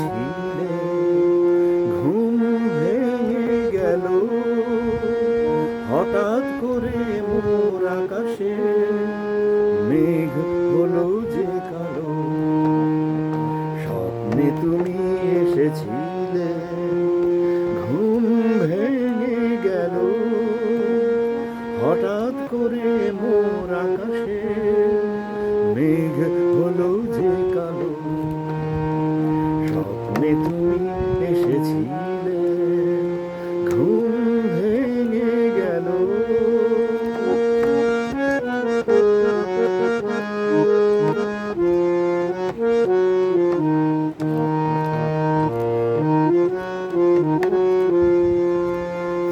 এসেছিলে ঘুম ভেঙে গেল। হঠাৎ করে মোর আকাশে মেঘ হলো যে কালো। স্বপ্নে তুমি এসেছিলে, ঘুম ভেঙে গেল। হঠাৎ করে মোর আকাশে মেঘ হলো যে কালো। তুমি এসেছিলে ঘুম ভেঙে গেল।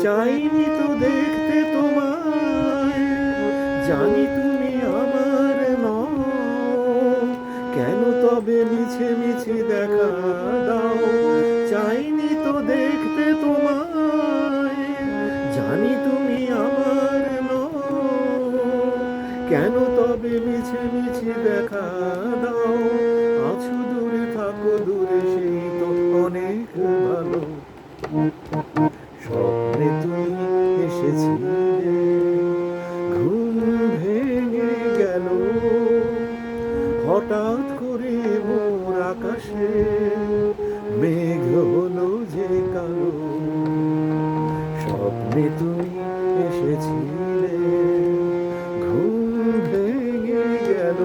চাইনি তো দেখতে তোমায় জানি তুমি তবে মিছে মিছে দেখা দাও। চাইনি তো দেখতে তোমায়, জানি তুমি আমার কেন তবে মিছে মিছে দেখা দাও? আছো দূরে থাকো, দূরে সেই তো অনেক ভালো। স্বপ্নে তুমি এসেছিলে। মেঘ হলো যে কালো স্বপ্নে তুমি এসেছিলে ঘুম গেল।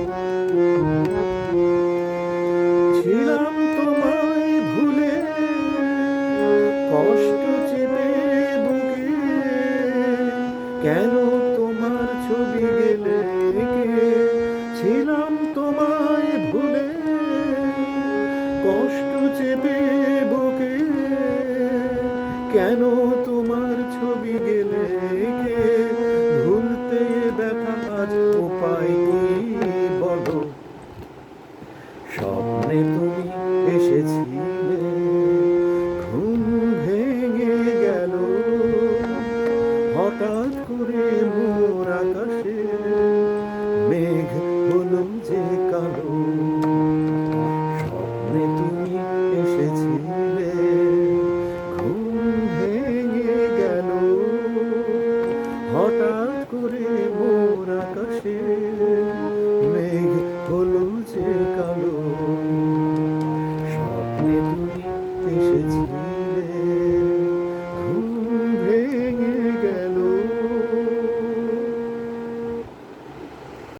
ছিলাম কেন তোমার ছবি গেলে ছিলাম তোমায় ভুলে? কষ্ট চেপে বুকে কেন তোমার ছবি গেলে ভুলতে ব্যথা আজ উপায় কালো